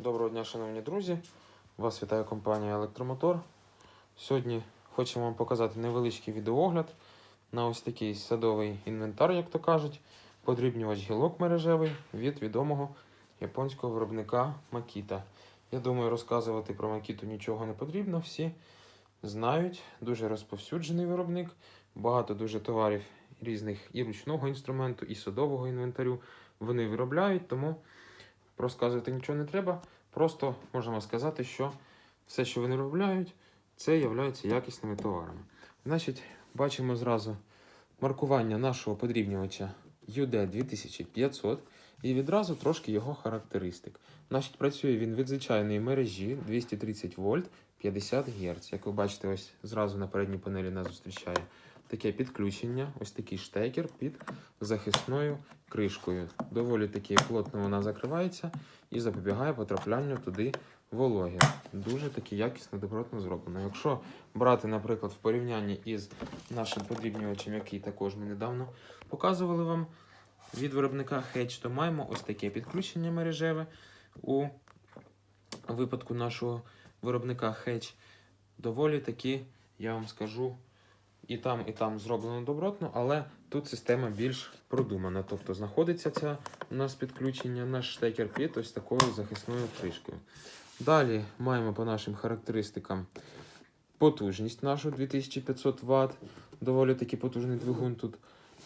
Доброго дня, шановні друзі. Вас вітає компанія Електромотор. Сьогодні хочемо вам показати невеличкий відеогляд на ось такий садовий інвентар, як то кажуть, подрібнювач гілок мережевий від відомого японського виробника Makita. Я думаю, розказувати про Makita нічого не потрібно. Всі знають, дуже розповсюджений виробник, багато дуже товарів різних і ручного інструменту, і садового інвентарю вони виробляють, тому розказувати нічого не треба. Просто можемо сказати, що все, що вони виробляють, це є якісними товарами. Значить, бачимо зразу маркування нашого подрібнювача UD 2500 і відразу трошки його характеристик. Значить, працює він від звичайної мережі 230 вольт 50 Гц. Як ви бачите, ось зразу на передній панелі нас зустрічає таке підключення, ось такий штекер під захисною кришкою. Доволі таки плотно вона закривається і запобігає потраплянню туди вологи. Дуже таки якісно, добротно зроблено. Якщо брати, наприклад, в порівнянні із нашим подрібнювачем, який також ми недавно показували вам від виробника Hedge, то маємо ось таке підключення мережеве у випадку нашого виробника Hedge. Доволі таки, я вам скажу, і там, і там зроблено добротно, але тут система більш продумана. Тобто знаходиться ця у нас підключення, наш штекер під ось такою захисною кришкою. Далі маємо по нашим характеристикам потужність нашу 2500 Вт, доволі таки потужний двигун тут.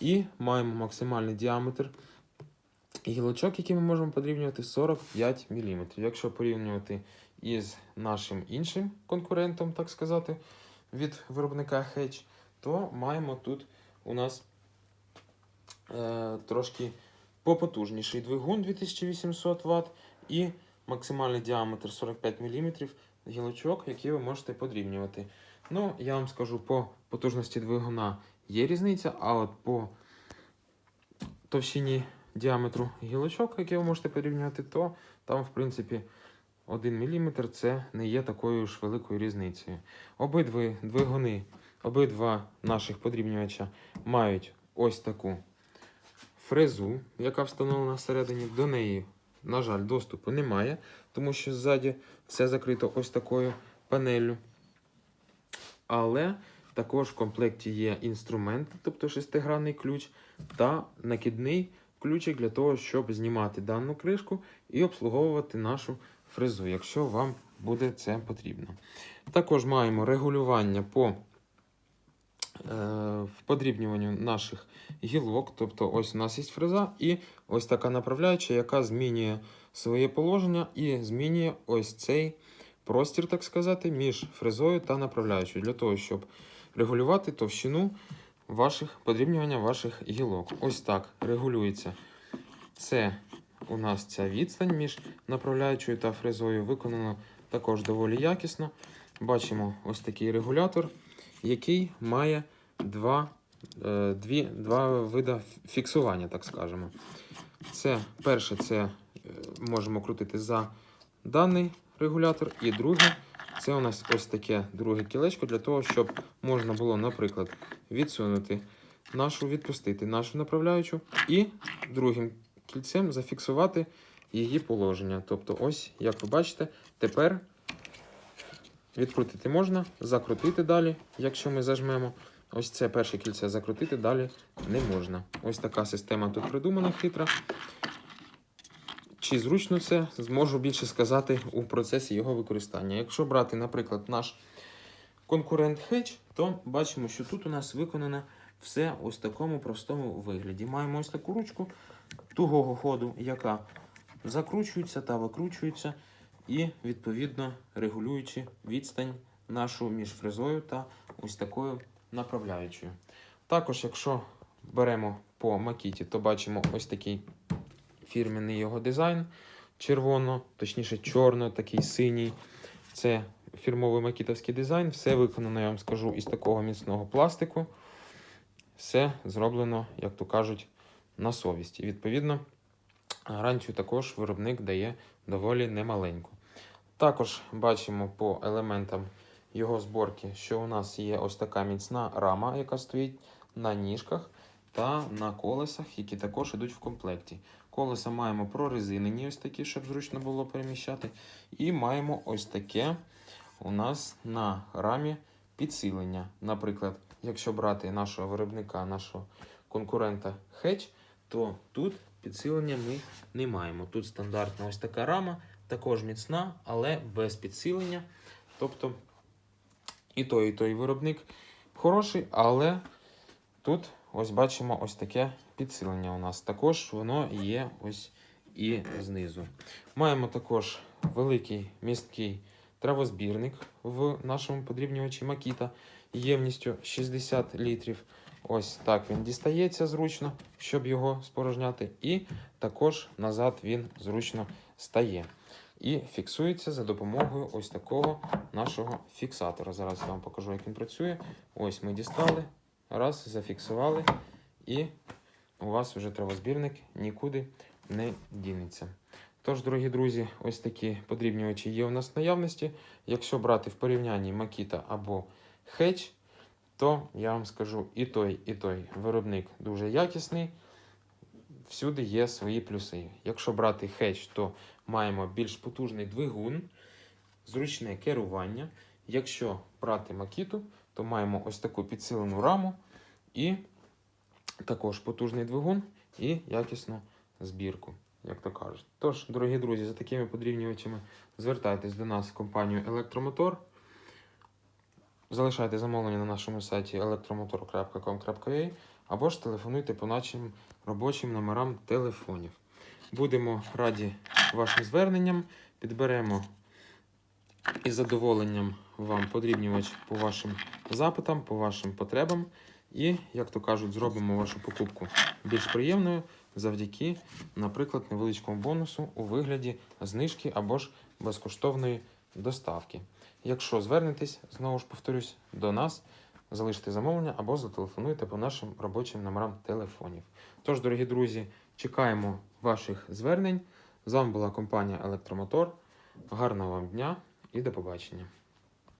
І маємо максимальний діаметр гілочок, які ми можемо подрівнювати 45 мм. Якщо порівнювати із нашим іншим конкурентом, так сказати, від виробника Hedge, то маємо тут у нас е, трошки попотужніший двигун 2800 Вт і максимальний діаметр 45 мм гілочок, які ви можете подрівнювати. Ну, я вам скажу, по потужності двигуна є різниця, а от по товщині діаметру гілочок, які ви можете порівнювати, то там, в принципі, 1 мм це не є такою ж великою різницею. Обидві двигуни, обидва наших подрібнювача мають ось таку фрезу, яка встановлена всередині. До неї, на жаль, доступу немає, тому що ззаді все закрито ось такою панелью. Але також в комплекті є інструмент, тобто шестигранний ключ, та накидний ключик для того, щоб знімати дану кришку і обслуговувати нашу фрезу, якщо вам буде це потрібно. Також маємо регулювання по е, подрібнюванню наших гілок. Тобто, ось у нас є фреза, і ось така направляюча, яка змінює своє положення і змінює ось цей простір, так сказати, між фрезою та направляючою, для того, щоб регулювати товщину ваших подрібнювання ваших гілок. Ось так регулюється. Це у нас ця відстань між направляючою та фрезою виконано також доволі якісно. Бачимо ось такий регулятор, який має два, е, дві, два види фіксування, так скажемо. Це перше, це е, можемо крутити за даний регулятор, і друге це у нас ось таке друге кілечко для того, щоб можна було, наприклад, відсунути нашу, відпустити нашу направляючу і другим кільцем зафіксувати її положення. Тобто, ось, як ви бачите, тепер відкрутити можна, закрутити далі, якщо ми зажмемо. Ось це перше кільце закрутити далі не можна. Ось така система тут придумана хитра. Чи зручно це, зможу більше сказати у процесі його використання. Якщо брати, наприклад, наш конкурент Hedge, то бачимо, що тут у нас виконано все ось такому простому вигляді. Маємо ось таку ручку тугого ходу, яка закручується та викручується, і, відповідно, регулюючи відстань нашу між фрезою та ось такою направляючою. Також, якщо беремо по макіті, то бачимо ось такий фірменний його дизайн. Червоно, точніше, чорно, такий синій. Це фірмовий макітовський дизайн. Все виконано, я вам скажу, із такого міцного пластику. Все зроблено, як то кажуть, на совісті. Відповідно, гарантію також виробник дає доволі немаленьку. Також бачимо по елементам його зборки, що у нас є ось така міцна рама, яка стоїть на ніжках та на колесах, які також йдуть в комплекті. Колеса маємо прорезинені, ось такі, щоб зручно було переміщати. І маємо ось таке у нас на рамі підсилення. Наприклад, якщо брати нашого виробника, нашого конкурента Hedge, то тут підсилення ми не маємо. Тут стандартна ось така рама, також міцна, але без підсилення. Тобто і той, і той виробник хороший, але тут ось бачимо ось таке підсилення у нас. Також воно є ось і знизу. Маємо також великий місткий травозбірник в нашому подрібнювачі Makita ємністю 60 літрів. Ось так він дістається зручно, щоб його спорожняти. І також назад він зручно стає. І фіксується за допомогою ось такого нашого фіксатора. Зараз я вам покажу, як він працює. Ось ми дістали, раз, зафіксували, і у вас вже травозбірник нікуди не дінеться. Тож, дорогі друзі, ось такі подрібнювачі є у нас в наявності. Якщо брати в порівнянні Makita або Hedge, то я вам скажу, і той, і той виробник дуже якісний. Всюди є свої плюси. Якщо брати Hedge, то маємо більш потужний двигун, зручне керування. Якщо брати Makita, то маємо ось таку підсилену раму і також потужний двигун і якісну збірку, як то кажуть. Тож, дорогі друзі, за такими подрівнювачами звертайтесь до нас в компанію Електромотор. Залишайте замовлення на нашому сайті elektromotor.com.ua або ж телефонуйте по нашим робочим номерам телефонів. Будемо раді вашим зверненням, підберемо із задоволенням вам подрібнювач по вашим запитам, по вашим потребам. І, як то кажуть, зробимо вашу покупку більш приємною завдяки, наприклад, невеличкому бонусу у вигляді знижки або ж безкоштовної доставки. Якщо звернетесь, знову ж повторюсь, до нас, залиште замовлення або зателефонуйте по нашим робочим номерам телефонів. Тож, дорогі друзі, чекаємо ваших звернень. З вами була компанія Електромотор. Гарного вам дня і до побачення!